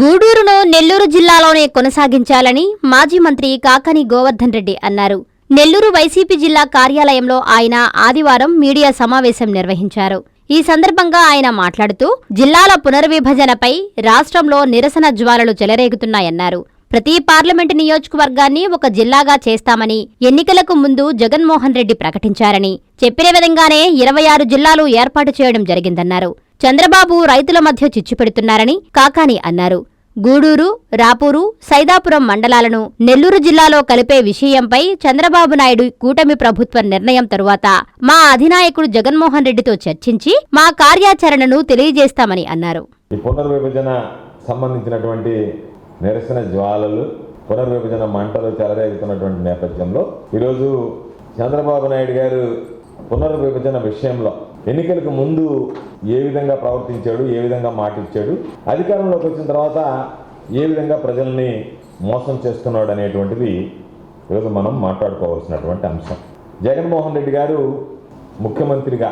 గూడూరును నెల్లూరు జిల్లాలోనే కొనసాగించాలని మాజీ మంత్రి కాకని గోవర్ధన్ రెడ్డి అన్నారు. నెల్లూరు వైసీపీ జిల్లా కార్యాలయంలో ఆయన ఆదివారం మీడియా సమావేశం నిర్వహించారు. ఈ సందర్భంగా ఆయన మాట్లాడుతూ జిల్లాల పునర్విభజనపై రాష్ట్రంలో నిరసన జ్వాలలు చెలరేగుతున్నాయన్నారు. ప్రతి పార్లమెంటు నియోజకవర్గాన్ని ఒక జిల్లాగా చేస్తామని ఎన్నికలకు ముందు జగన్మోహన్ రెడ్డి ప్రకటించారని చెప్పిన విధంగానే ఇరవై ఆరు జిల్లాలు ఏర్పాటు చేయడం జరిగిందన్నారు. చంద్రబాబు రైతుల మధ్య చిచ్చు పెడుతున్నారని కాకాని అన్నారు. గూడూరు రాపూరు సైదాపురం మండలాలను నెల్లూరు జిల్లాలో కలిపే విషయంపై చంద్రబాబు నాయుడు కూటమి ప్రభుత్వ నిర్ణయం తరువాత మా అధినాయకుడు జగన్మోహన్ రెడ్డితో చర్చించి మా కార్యాచరణను తెలియజేస్తామని అన్నారు. పునర్విభజన సంబంధించినటువంటి నిరసన జ్వాలలు పునర్విభజన మంటలు చెలరేగుతున్నటువంటి నేపథ్యంలో ఈరోజు చంద్రబాబు నాయుడు గారు పునర్విభజన విషయంలో ఎన్నికలకు ముందు ఏ విధంగా ప్రవర్తించాడు ఏ విధంగా మాటిచ్చాడు అధికారంలోకి వచ్చిన తర్వాత ఏ విధంగా ప్రజల్ని మోసం చేస్తున్నాడు అనేటువంటిది ఈరోజు మనం మాట్లాడుకోవాల్సినటువంటి అంశం. జగన్మోహన్ రెడ్డి గారు ముఖ్యమంత్రిగా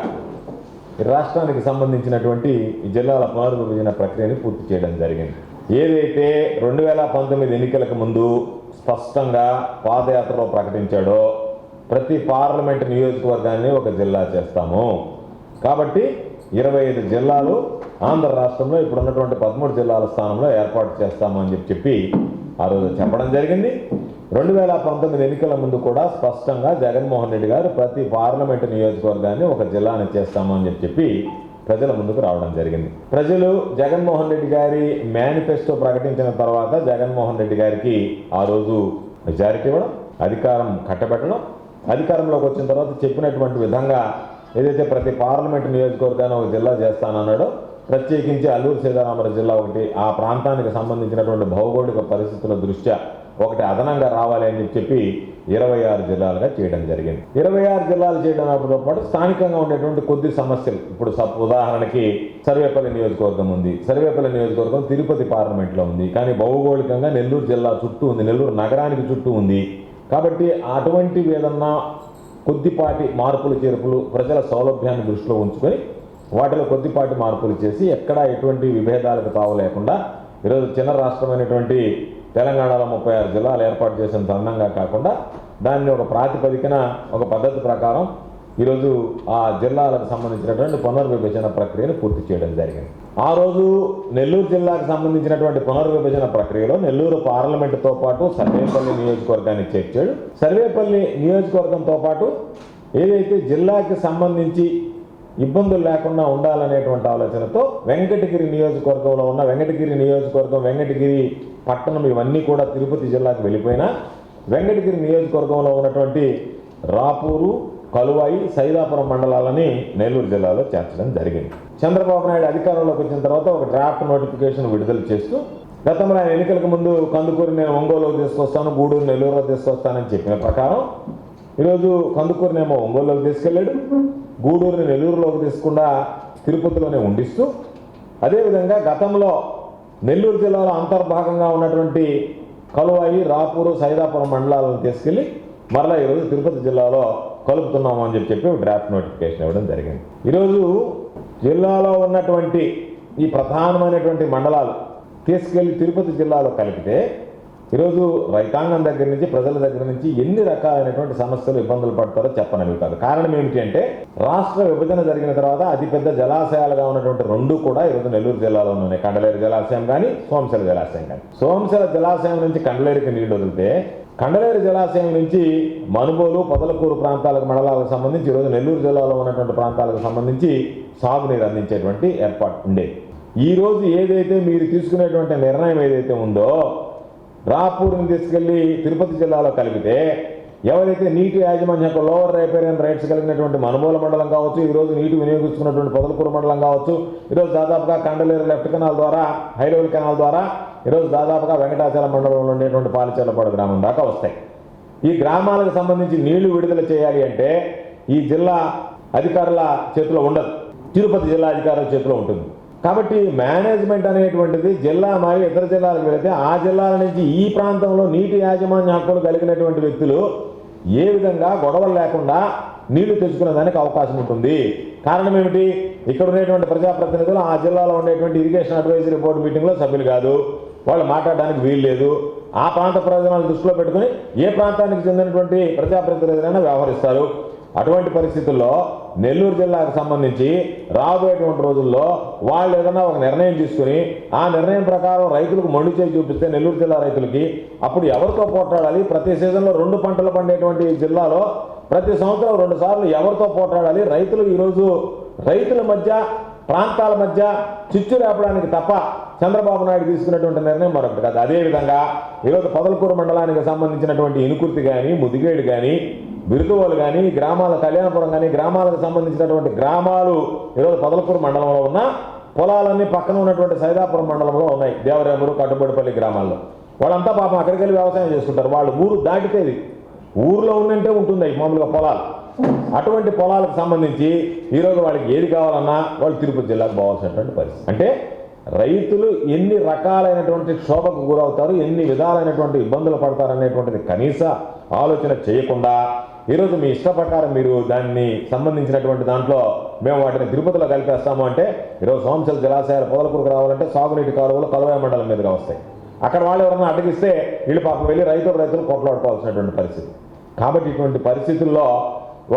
రాష్ట్రానికి సంబంధించినటువంటి జిల్లాల పునర్విభజన ప్రక్రియను పూర్తి చేయడం జరిగింది. ఏదైతే రెండు వేల పంతొమ్మిది ఎన్నికలకు ముందు స్పష్టంగా పాదయాత్రలో ప్రకటించాడో ప్రతి పార్లమెంట్ నియోజకవర్గాన్ని ఒక జిల్లా చేస్తాము. కాబట్టి ఇరవై ఐదు జిల్లాలు ఆంధ్ర రాష్ట్రంలో ఇప్పుడు ఉన్నటువంటి పదమూడు జిల్లాల స్థానంలో ఏర్పాటు చేస్తామని చెప్పి చెప్పి ఆ రోజు చెప్పడం జరిగింది. రెండు వేల పంతొమ్మిది ఎన్నికల ముందు కూడా స్పష్టంగా జగన్మోహన్ రెడ్డి గారు ప్రతి పార్లమెంటు నియోజకవర్గాన్ని ఒక జిల్లాని చేస్తామని చెప్పి చెప్పి ప్రజల ముందుకు రావడం జరిగింది. ప్రజలు జగన్మోహన్ రెడ్డి గారి మేనిఫెస్టో ప్రకటించిన తర్వాత జగన్మోహన్ రెడ్డి గారికి ఆ రోజు మెజారిటీ ఇవ్వడం అధికారం కట్టబెట్టడం అధికారంలోకి వచ్చిన తర్వాత చెప్పినటువంటి విధంగా ఏదైతే ప్రతి పార్లమెంట్ నియోజకవర్గాన్ని ఒక జిల్లా చేస్తానన్నాడో ప్రత్యేకించి అల్లూరు సీతారామరాజు జిల్లా ఒకటి ఆ ప్రాంతానికి సంబంధించినటువంటి భౌగోళిక పరిస్థితుల దృష్ట్యా ఒకటి అదనంగా రావాలి అని చెప్పి ఇరవై ఆరు జిల్లాలుగా చేయడం జరిగింది. ఇరవై ఆరు జిల్లాలు చేయడంతో పాటు స్థానికంగా ఉండేటువంటి కొద్ది సమస్యలు. ఇప్పుడు ఉదాహరణకి సర్వేపల్లి నియోజకవర్గం ఉంది. సర్వేపల్లి నియోజకవర్గం తిరుపతి పార్లమెంట్లో ఉంది. కానీ భౌగోళికంగా నెల్లూరు జిల్లా చుట్టూ ఉంది. నెల్లూరు నగరానికి చుట్టూ ఉంది. కాబట్టి అటువంటివి ఏదన్నా కొద్దిపాటి మార్పులు చేర్పులు ప్రజల సౌలభ్యాన్ని దృష్టిలో ఉంచుకొని వాటిలో కొద్దిపాటి మార్పులు చేసి ఎక్కడా ఎటువంటి విభేదాలకు తావు లేకుండా ఈరోజు చిన్న రాష్ట్రమైనటువంటి తెలంగాణలో ముప్పై ఆరు జిల్లాలు ఏర్పాటు చేసిన తరుణంగా కాకుండా దాన్ని ఒక ప్రాతిపదికన ఒక పద్ధతి ప్రకారం ఈరోజు ఆ జిల్లాలకు సంబంధించినటువంటి పునర్విభజన ప్రక్రియను పూర్తి చేయడం జరిగింది. ఆ రోజు నెల్లూరు జిల్లాకు సంబంధించినటువంటి పునర్విభజన ప్రక్రియలో నెల్లూరు పార్లమెంటుతో పాటు సర్వేపల్లి నియోజకవర్గాన్ని చేర్చాడు. సర్వేపల్లి నియోజకవర్గంతో పాటు ఏదైతే జిల్లాకి సంబంధించి ఇబ్బందులు లేకుండా ఉండాలనేటువంటి ఆలోచనతో వెంకటగిరి నియోజకవర్గంలో ఉన్న వెంకటగిరి నియోజకవర్గం వెంకటగిరి పట్టణం ఇవన్నీ కూడా తిరుపతి జిల్లాకు వెళ్ళిపోయినా వెంకటగిరి నియోజకవర్గంలో ఉన్నటువంటి రాపూరు కలువాయి సైదాపురం మండలాలని నెల్లూరు జిల్లాలో చేర్చడం జరిగింది. చంద్రబాబు నాయుడు అధికారంలోకి వచ్చిన తర్వాత ఒక డ్రాఫ్ట్ నోటిఫికేషన్ విడుదల చేస్తూ గతంలో ఆయన ఎన్నికలకు ముందు కందుకూరు నేను ఒంగోలులో తీసుకొస్తాను గూడూరు నెల్లూరులో తీసుకొస్తానని చెప్పిన ప్రకారం ఈరోజు కందుకూరునేమో ఒంగోలులోకి తీసుకెళ్ళాడు. గూడూరుని నెల్లూరులోకి తీసుకుండా తిరుపతిలోనే ఉండిస్తూ అదేవిధంగా గతంలో నెల్లూరు జిల్లాలో అంతర్భాగంగా ఉన్నటువంటి కలువాయి రాపూరు సైదాపురం మండలాలను తీసుకెళ్ళి మరలా ఈరోజు తిరుపతి జిల్లాలో కలుపుతున్నాము అని చెప్పి డ్రాఫ్ట్ నోటిఫికేషన్ ఇవ్వడం జరిగింది. ఈరోజు జిల్లాలో ఉన్నటువంటి ఈ ప్రధానమైనటువంటి మండలాలు తీసుకెళ్ళి తిరుపతి జిల్లాలో కలిపితే ఈరోజు రైతాంగం దగ్గర నుంచి ప్రజల దగ్గర నుంచి ఎన్ని రకాలైనటువంటి సమస్యలు ఇబ్బందులు పడతారో చెప్పనవి కాదు. కారణం ఏమిటి అంటే రాష్ట్ర విభజన జరిగిన తర్వాత అతిపెద్ద జలాశయాలుగా ఉన్నటువంటి రెండు కూడా ఈరోజు నెల్లూరు జిల్లాలో ఉన్నాయి. కండలేరు జలాశయం కానీ సోమశల జలాశయం కానీ. సోమశల జలాశయం నుంచి కండలేరుకి నీళ్ళు వదిలితే కండలేరు జలాశయం నుంచి మనుబోలు పొదలకూరు ప్రాంతాలకు మండలాలకు సంబంధించి ఈరోజు నెల్లూరు జిల్లాలో ఉన్నటువంటి ప్రాంతాలకు సంబంధించి సాగునీరు అందించేటువంటి ఏర్పాటు ఉండేది ఈరోజు ఏదైతే మీరు తీసుకునేటువంటి నిర్ణయం ఏదైతే ఉందో రాపూర్ని తీసుకెళ్ళి తిరుపతి జిల్లాలో కలిపితే ఎవరైతే నీటి యాజమాన్యం లోవర్ రైపేరియన్ రైట్స్ కలిగినటువంటి మనుమూల మండలం కావచ్చు ఈరోజు నీటి వినియోగించుకున్నటువంటి పొదలకూరు మండలం కావచ్చు ఈరోజు దాదాపుగా కండలేరు లెఫ్ట్ కెనాల్ ద్వారా హైలెవెల్ కెనాల్ ద్వారా ఈరోజు దాదాపుగా వెంకటాచలం మండలంలో ఉండేటువంటి పాలిచెల్లపాడు గ్రామం దాకా వస్తాయి. ఈ గ్రామాలకు సంబంధించి నీళ్ళు విడుదల చేయాలి అంటే ఈ జిల్లా అధికారుల చేతిలో ఉండదు. తిరుపతి జిల్లా అధికారుల చేతిలో ఉంటుంది. కాబట్టి మేనేజ్మెంట్ అనేటువంటిది జిల్లా మరియు ఇతర జిల్లాలకు వెళితే ఆ జిల్లాల నుంచి ఈ ప్రాంతంలో నీటి యాజమాన్య హక్కులు కలిగినటువంటి వ్యక్తులు ఏ విధంగా గొడవలు లేకుండా నీళ్ళు తెచ్చుకునే దానికి అవకాశం ఉంటుంది. కారణం ఏమిటి? ఇక్కడ ఉండేటువంటి ప్రజాప్రతినిధులు ఆ జిల్లాలో ఉండేటువంటి ఇరిగేషన్ అడ్వైజరీ బోర్డు మీటింగ్లో సభ్యులు కాదు. వాళ్ళు మాట్లాడడానికి వీలు లేదు. ఆ ప్రాంత ప్రయోజనాలు దృష్టిలో పెట్టుకుని ఏ ప్రాంతానికి చెందినటువంటి ప్రజాప్రతినిధులైనా వ్యవహరిస్తారు. అటువంటి పరిస్థితుల్లో నెల్లూరు జిల్లాకు సంబంధించి రాబోయేటువంటి రోజుల్లో వాళ్ళు ఏదైనా ఒక నిర్ణయం తీసుకుని ఆ నిర్ణయం ప్రకారం రైతులకు మొండి చేయి చూపిస్తే నెల్లూరు జిల్లా రైతులకి అప్పుడు ఎవరితో పోట్లాడాలి? ప్రతి సీజన్లో రెండు పంటలు పండేటువంటి జిల్లాలో ప్రతి సంవత్సరం రెండు సార్లు ఎవరితో పోట్లాడాలి? రైతులు ఈరోజు రైతుల మధ్య ప్రాంతాల మధ్య చిచ్చు రేపడానికి తప్ప చంద్రబాబు నాయుడు తీసుకున్నటువంటి నిర్ణయం మరొకటి కాదు. అదేవిధంగా ఈరోజు పొదలకూరు మండలానికి సంబంధించినటువంటి ఇనుకుర్తి కానీ ముదిగేడు కానీ బిరుదువోలు కానీ గ్రామాల కళ్యాణపురం కానీ గ్రామాలకు సంబంధించినటువంటి గ్రామాలు ఈరోజు పొదలకూరు మండలంలో ఉన్న పొలాలన్నీ పక్కన ఉన్నటువంటి సైదాపురం మండలంలో ఉన్నాయి. దేవరేపురు కట్టుబడిపల్లి గ్రామాల్లో. వాళ్ళంతా పాపం అక్కడికి వెళ్ళి వ్యవసాయం చేసుకుంటారు. వాళ్ళు ఊరు దాటితేది ఊర్లో ఉన్నంటే ఉంటుంది మామూలుగా పొలాలు. అటువంటి పొలాలకు సంబంధించి ఈరోజు వాళ్ళకి ఏది కావాలన్నా వాళ్ళు తిరుపతి జిల్లాకు పోవాల్సినటువంటి పరిస్థితి. అంటే రైతులు ఎన్ని రకాలైనటువంటి క్షోభకు గురవుతారు ఎన్ని విధాలైనటువంటి ఇబ్బందులు పడతారు అనేటువంటిది కనీస ఆలోచన చేయకుండా ఈరోజు మీ ఇష్ట ప్రకారం మీరు దాన్ని సంబంధించినటువంటి దాంట్లో మేము వాటిని తిరుపతిలో కలిపేస్తాము అంటే ఈరోజు సోమశల జలాశయాలు పొదలకూరుకు రావాలంటే సాగునీటి కాలువలు కలవాయ మండలం మీదుగా వస్తాయి. అక్కడ వాళ్ళు ఎవరన్నా అడిగిస్తే వీళ్ళు పాపం వెళ్ళి రైతులు రైతులు కొట్లాడుకోవాల్సినటువంటి పరిస్థితి. కాబట్టి ఇటువంటి పరిస్థితుల్లో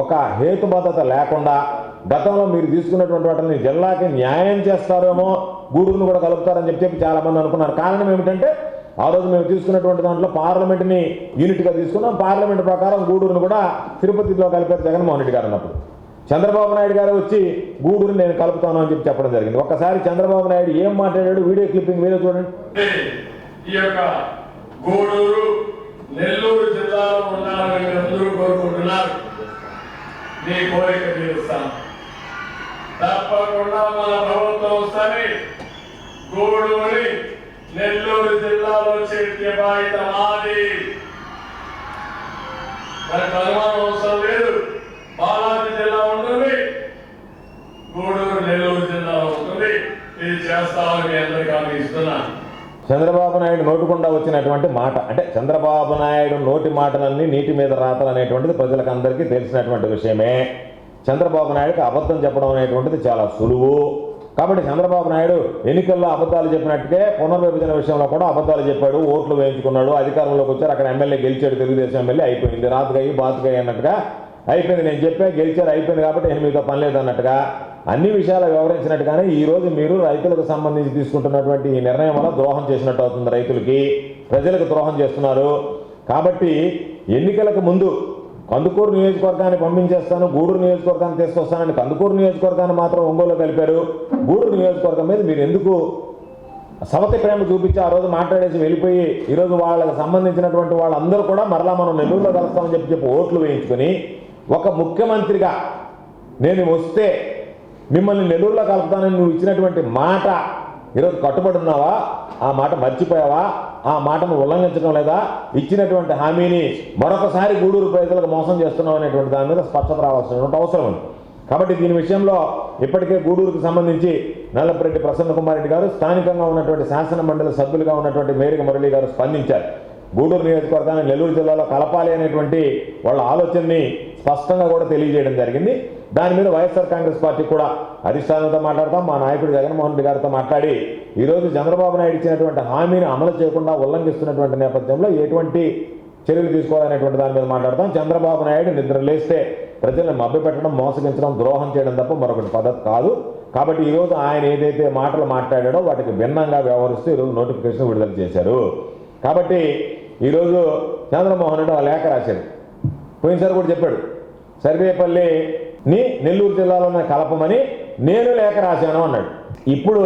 ఒక హేతుబద్ధత లేకుండా గతంలో మీరు తీసుకున్నటువంటి వాటిని జిల్లాకి న్యాయం చేస్తారేమో గూడూరును కూడా కలుపుతారని చెప్పి చాలామంది చాలా మంది అనుకున్నారు. కారణం ఏమిటంటే ఆ రోజు మేము తీసుకున్నటువంటి దాంట్లో పార్లమెంట్ని యూనిట్గా తీసుకున్నాం. పార్లమెంట్ ప్రకారం గూడూరును కూడా తిరుపతిలో కలిపారు జగన్మోహన్ రెడ్డి గారు అన్నప్పుడు. చంద్రబాబు నాయుడు గారు వచ్చి గూడూరు నేను కలుపుతాను అని చెప్పి చెప్పడం జరిగింది. ఒక్కసారి చంద్రబాబు నాయుడు ఏం మాట్లాడాడు? వీడియో క్లిప్పింగ్ వీడియో చూడండి. ఈ యొక్క గూడూరు నెల్లూరు జిల్లాలో ఉండాలని అందరూ కోరుకుంటున్నారు. నీ కోరిక తీరుస్తాం తప్పకుండా మన ప్రభుత్వం సరే గూడూరి నెల్లూరు జిల్లాలో చేర్చే బాధ్యత మాది. మనకు అనుమానం అవసరం లేదు బాలాజీ జిల్లా ఉంటుంది గూడూరు నెల్లూరు జిల్లాలో ఉంటుంది ఇది చేస్తామని మీ అందరికీ హామీ ఇస్తున్నాను చంద్రబాబు నాయుడు నోటుకుండా వచ్చినటువంటి మాట. అంటే చంద్రబాబు నాయుడు నోటి మాటలన్నీ నీటి మీద రాతలు అనేటువంటిది ప్రజలకు అందరికీ తెలిసినటువంటి విషయమే. చంద్రబాబు నాయుడుకి అబద్ధం చెప్పడం అనేటువంటిది చాలా సులువు. కాబట్టి చంద్రబాబు నాయుడు ఎన్నికల్లో అబద్ధాలు చెప్పినట్టుగా పునర్విభజన విషయంలో కూడా అబద్ధాలు చెప్పాడు ఓట్లు వేయించుకున్నాడు అధికారంలోకి వచ్చారు అక్కడ ఎమ్మెల్యే గెలిచాడు తెలుగుదేశం ఎమ్మెల్యే అయిపోయింది. రాతుగాయి బాతుగా అన్నట్టుగా అయిపోయింది. నేను చెప్పా గెలిచారు అయిపోయింది కాబట్టి నేను మీతో పని లేదు అన్నట్టుగా అన్ని విషయాలు వివరించినట్టుగానే ఈ రోజు మీరు రైతులకు సంబంధించి తీసుకుంటున్నటువంటి ఈ నిర్ణయం వల్ల ద్రోహం చేసినట్టు అవుతుంది రైతులకి. ప్రజలకు ద్రోహం చేస్తున్నారు. కాబట్టి ఎన్నికలకు ముందు కందుకూరు నియోజకవర్గాన్ని పంపించేస్తాను గూడూరు నియోజకవర్గాన్ని తీసుకొస్తానని కందుకూరు నియోజకవర్గాన్ని మాత్రం ఒంగోలు కలిపారు. గూడూరు నియోజకవర్గం మీద మీరు ఎందుకు సమతి ప్రేమ చూపించి ఆ రోజు మాట్లాడేసి వెళ్ళిపోయి ఈరోజు వాళ్ళకి సంబంధించినటువంటి వాళ్ళందరూ కూడా మరలా మనం నెల్లూరులో కలుస్తామని చెప్పి చెప్పి ఓట్లు వేయించుకొని ఒక ముఖ్యమంత్రిగా నేను వస్తే మిమ్మల్ని నెల్లూరులో కలుపుతానని నువ్వు ఇచ్చినటువంటి మాట. ఈరోజు కట్టుబడి ఉన్నావా ఆ మాట మర్చిపోయావా? ఆ మాటను ఉల్లంఘించడం లేదా? ఇచ్చినటువంటి హామీని మరొకసారి గూడూరు ప్రజలకు మోసం చేస్తున్నావు అనేటువంటి దాని మీద స్పష్టత రావాల్సినటువంటి అవసరం ఉంది. కాబట్టి దీని విషయంలో ఇప్పటికే గూడూరుకు సంబంధించి నల్లపరెడ్డి ప్రసన్న కుమార్ రెడ్డి గారు స్థానికంగా ఉన్నటువంటి శాసన మండలి సభ్యులుగా ఉన్నటువంటి మేరిక మురళి గారు స్పందించారు. గూడూరు నియోజకవర్గాన్ని నెల్లూరు జిల్లాలో కలపాలి అనేటువంటి వాళ్ళ ఆలోచనని స్పష్టంగా కూడా తెలియజేయడం జరిగింది. దాని మీద వైఎస్ఆర్ కాంగ్రెస్ పార్టీ కూడా అధిష్టానంతో మాట్లాడతాం. మా నాయకుడు జగన్మోహన్ రెడ్డి గారితో మాట్లాడి ఈరోజు చంద్రబాబు నాయుడు ఇచ్చినటువంటి హామీని అమలు చేయకుండా ఉల్లంఘిస్తున్నటువంటి నేపథ్యంలో ఎటువంటి చర్యలు తీసుకోవాలనేటువంటి దాని మీద మాట్లాడతాం. చంద్రబాబు నాయుడు నిద్ర లేస్తే ప్రజలను మభ్యపెట్టడం మోసగించడం ద్రోహం చేయడం తప్ప మరొకటి పద్ధతి కాదు. కాబట్టి ఈరోజు ఆయన ఏదైతే మాటలు మాట్లాడాడో వాటికి భిన్నంగా వ్యవహరిస్తూ ఈరోజు నోటిఫికేషన్ విడుదల చేశారు. కాబట్టి ఈరోజు చంద్రమోహన్ రెడ్డి ఆ లేఖ రాశాడు. పోయినసారి కూడా చెప్పాడు సర్వేపల్లిని నెల్లూరు జిల్లాలోనే కలపమని నేను లేఖ రాశాను అన్నాడు. ఇప్పుడు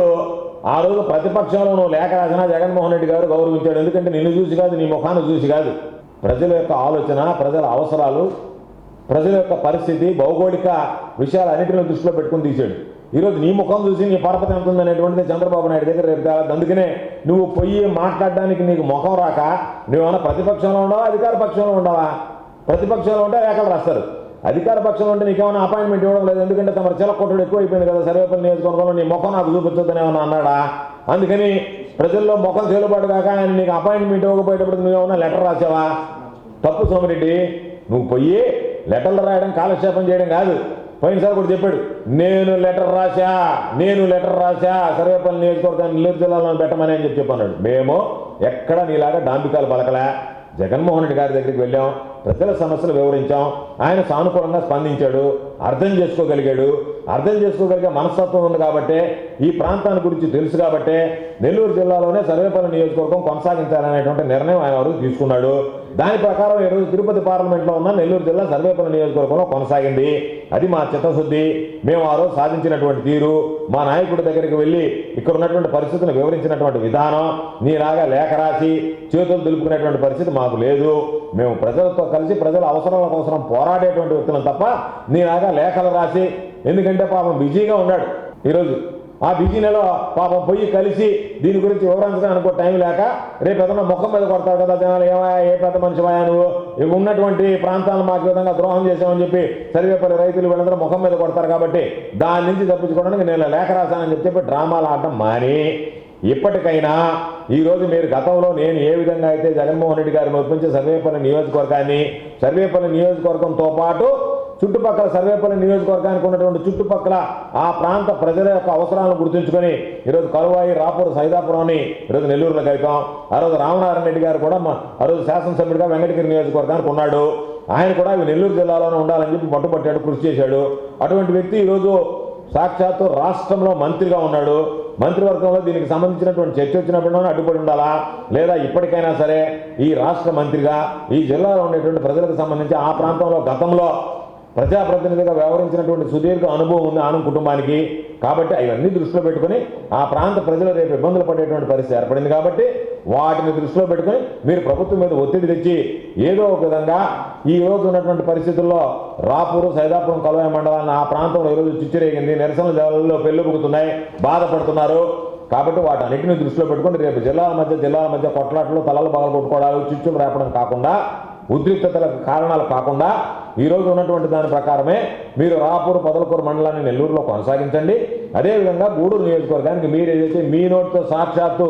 ఆ రోజు ప్రతిపక్షంలో నువ్వు లేఖ రాసినా జగన్మోహన్ రెడ్డి గారు గౌరవించాడు. ఎందుకంటే నిన్ను చూసి కాదు నీ ముఖాన్ని చూసి కాదు. ప్రజల యొక్క ఆలోచన ప్రజల అవసరాలు ప్రజల యొక్క పరిస్థితి భౌగోళిక విషయాలన్నింటిని దృష్టిలో పెట్టుకుని తీశాడు. ఈరోజు నీ ముఖం చూసి నీ పరపతి ఉంటుంది అనేటువంటిది చంద్రబాబు నాయుడు దగ్గర రేపు తేవాలి. అందుకనే నువ్వు పొయ్యి మాట్లాడడానికి నీకు ముఖం రాక నువ్వేమన్నా ప్రతిపక్షంలో ఉండవా అధికార పక్షంలో ఉండవా? ప్రతిపక్షంలో ఉంటే లేఖలు రాస్తారు. అధికార పక్షంలో ఉంటే నీకేమైనా అపాయింట్మెంట్ ఇవ్వడం లేదు ఎందుకంటే తమ చిల కొట్టుడు ఎక్కువ అయిపోయింది కదా సర్వేపల్లి నియోజకవర్గంలో నీ ముఖం నాకు చూపించొద్దని ఏమన్నా అన్నాడా? అందుకని ప్రజల్లో ముఖం చెల్లుబాటు కాక ఆయన నీకు అపాయింట్మెంట్ ఇవ్వకపోయేటప్పుడు నువ్వేమన్నా లెటర్ రాసావా? తప్పు సోమిరెడ్డి నువ్వు పోయి లెటర్లు రాయడం కాలక్షేపం చేయడం కాదు. పోయినసారి కూడా చెప్పాడు నేను లెటర్ రాశా నేను లెటర్ రాశా సర్వేపల్లి నియోజకవర్గాన్ని నెల్లూరు జిల్లాలో పెట్టమని అని చెప్పి చెప్పన్నాడు. మేము ఎక్కడ నీలాగా డాంబికాలు పలకలే? జగన్మోహన్ రెడ్డి గారి దగ్గరికి వెళ్ళాం ప్రజల సమస్యలు వివరించాం ఆయన సానుకూలంగా స్పందించాడు అర్థం చేసుకోగలిగాడు అర్థం చేసుకోగలిగే మనస్తత్వం ఉంది కాబట్టే ఈ ప్రాంతాన్ని గురించి తెలుసు కాబట్టే నెల్లూరు జిల్లాలోనే సర్వేపల్లి నియోజకవర్గం కొనసాగించాలనేటువంటి నిర్ణయం ఆయన వరకు తీసుకున్నాడు. దాని ప్రకారం ఈరోజు తిరుపతి పార్లమెంట్లో ఉన్న నెల్లూరు జిల్లా సర్వేపల్లి నియోజకవర్గంలో కొనసాగింది. అది మా చిత్తశుద్ధి. మేము ఆ రోజు సాధించినటువంటి తీరు మా నాయకుడి దగ్గరికి వెళ్ళి ఇక్కడ ఉన్నటువంటి పరిస్థితులను వివరించినటువంటి విధానం నీలాగా లేఖ రాసి చేతులు దులుపుకునేటువంటి పరిస్థితి మాకు లేదు. మేము ప్రజలతో కలిసి ప్రజల అవసరాల కోసం పోరాడేటువంటి వ్యక్తులను తప్ప నీలాగా లేఖలు రాసి ఎందుకంటే పాపం బిజీగా ఉన్నాడు. ఈరోజు ఆ బిజీ నెల పాపం పోయి కలిసి దీని గురించి వివరించడం అనుకో టైం లేక రేపు ఏదైనా ముఖం మీద కొడతాడు కదా జనాలు ఏమయ్యా ఏ పెద్ద మనిషివా నువ్వు? ఉన్నటువంటి ప్రాంతాలను మాకు విధంగా ద్రోహం చేసామని చెప్పి సర్వేపల్లి రైతులు వీళ్ళందరూ ముఖం మీద కొడతారు కాబట్టి దాని నుంచి తప్పించుకోవడానికి నేను లేఖ రాశానని చెప్పి చెప్పి డ్రామాలు ఆడటం మాని. ఇప్పటికైనా ఈరోజు మీరు గతంలో నేను ఏ విధంగా అయితే జగన్మోహన్ రెడ్డి గారిని ఒప్పించి సర్వేపల్లి నియోజకవర్గాన్ని సర్వేపల్లి నియోజకవర్గంతో పాటు చుట్టుపక్కల సర్వేపల్లి నియోజకవర్గానికి ఉన్నటువంటి చుట్టుపక్కల ఆ ప్రాంత ప్రజల యొక్క అవసరాలను గుర్తుంచుకొని ఈరోజు కరువాయి రాపూర్ సైదాపురంని ఈరోజు నెల్లూరులో కలిపాం. ఆ రోజు రామనారాయణ రెడ్డి గారు కూడా మా ఆ రోజు శాసనసభ్యుడిగా వెంకటగిరి నియోజకవర్గానికి ఉన్నాడు. ఆయన కూడా ఇవి నెల్లూరు జిల్లాలోనే ఉండాలని చెప్పి పట్టుబట్టాడు కృషి చేశాడు. అటువంటి వ్యక్తి ఈరోజు సాక్షాత్తు రాష్ట్రంలో మంత్రిగా ఉన్నాడు. మంత్రివర్గంలో దీనికి సంబంధించినటువంటి చర్చ వచ్చినప్పుడు అడ్డుపడి ఉండాలా? లేదా ఇప్పటికైనా సరే ఈ రాష్ట్ర మంత్రిగా ఈ జిల్లాలో ఉండేటువంటి ప్రజలకు సంబంధించి ఆ ప్రాంతంలో గతంలో ప్రజాప్రతినిధిగా వ్యవహరించినటువంటి సుదీర్ఘ అనుభవం ఉంది ఆనం కుటుంబానికి. కాబట్టి అవన్నీ దృష్టిలో పెట్టుకొని ఆ ప్రాంత ప్రజలు రేపు ఇబ్బందులు పడేటువంటి పరిస్థితి ఏర్పడింది కాబట్టి వాటిని దృష్టిలో పెట్టుకొని మీరు ప్రభుత్వం మీద ఒత్తిడి తెచ్చి ఏదో ఒక విధంగా ఈ రోజు ఉన్నటువంటి పరిస్థితుల్లో రాపూరు సైదాపురం కలవాయ మండలాన్ని ఆ ప్రాంతంలో ఈరోజు చిచ్చురేగింది. నిరసన జాలలో పెళ్ళుబుకుతున్నాయి బాధపడుతున్నారు. కాబట్టి వాటి అన్నింటినీ దృష్టిలో పెట్టుకుని రేపు జిల్లాల మధ్య జిల్లాల మధ్య కొట్లాట్లు తలలు బాగా కొట్టుకోవడాలు చిచ్చులు రేపడం కాకుండా ఉద్రిక్తతలకు కారణాలు కాకుండా ఈరోజు ఉన్నటువంటి దాని ప్రకారమే మీరు రాపూర్ పొదలకూరు మండలాన్ని నెల్లూరులో కొనసాగించండి. అదేవిధంగా గూడూరు నియోజకవర్గానికి మీరు ఏదైతే మీ నోటితో సాక్షాత్తు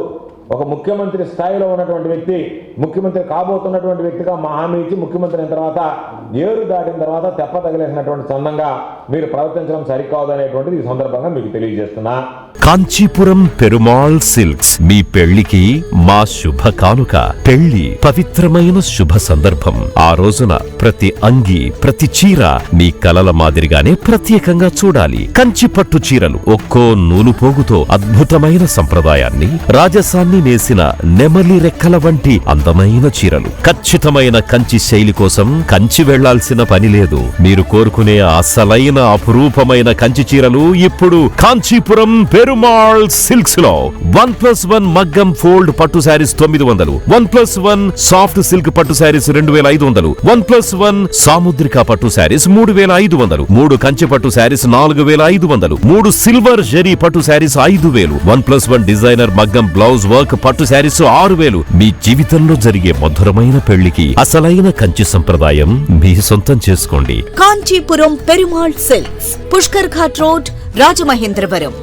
ఒక ముఖ్యమంత్రి స్థాయిలో ఉన్నటువంటి వ్యక్తి ముఖ్యమంత్రి కాబోతున్నటువంటి వ్యక్తిగా మా హామీ ఇచ్చి ముఖ్యమంత్రి అయిన తర్వాత ఏరు దాటిన తర్వాత తెప్ప తగిలేసినటువంటి చందంగా మీరు ప్రవర్తించడం సరికాదు అనేటువంటిది ఈ సందర్భంగా మీకు తెలియజేస్తున్నా. కాంచీపురం పెరుమాళ్ సిల్క్స్ మీ పెళ్ళికి మా శుభ కానుక. పెళ్ళి పవిత్రమైన శుభ సందర్భం. ఆ రోజున ప్రతి అంగి ప్రతి చీర మీ కలల మాదిరిగానే ప్రత్యేకంగా చూడాలి. కంచి పట్టు చీరలు ఒక్కో నూలు పోగుతో అద్భుతమైన సంప్రదాయాన్ని రాజసాన్ని నేసిన నెమలి రెక్కల వంటి అందమైన చీరలు. ఖచ్చితమైన కంచి శైలి కోసం కంచి వెళ్ళాల్సిన పని లేదు. మీరు కోరుకునే అసలైన అపురూపమైన కంచి చీరలు ఇప్పుడు కాంచీపురం పెరుమాళ్ సిల్క్స్లో వన్ ప్లస్ వన్ మగ్గం ఫోల్డ్ పట్టు శారీస్ తొమ్మిది వందలు. One plus one soft silk పట్టు శారీస్ రెండు వేల ఐదు వందలు. వన్ ప్లస్ వన్ సాముద్రిక పట్టు శారీస్ మూడు వేల ఐదు వందలు. మూడు కంచి పట్టు శారీస్ నాలుగు వేల ఐదు వందలు. మూడు సిల్వర్ జరీ పట్టు శారీస్ ఐదు వేలు. వన్ ప్లస్ వన్ డిజైనర్ మగ్గం బ్లౌజ్ వర్క్ పట్టు శారీస్ ఆరు వేలు. మీ జీవితంలో జరిగే మధురమైన పెళ్ళికి అసలైన కంచి సంప్రదాయం మీ సొంతం చేసుకోండి. Kanchipuram Perumal silks Pushkar Ghat road Rajamahendravaram.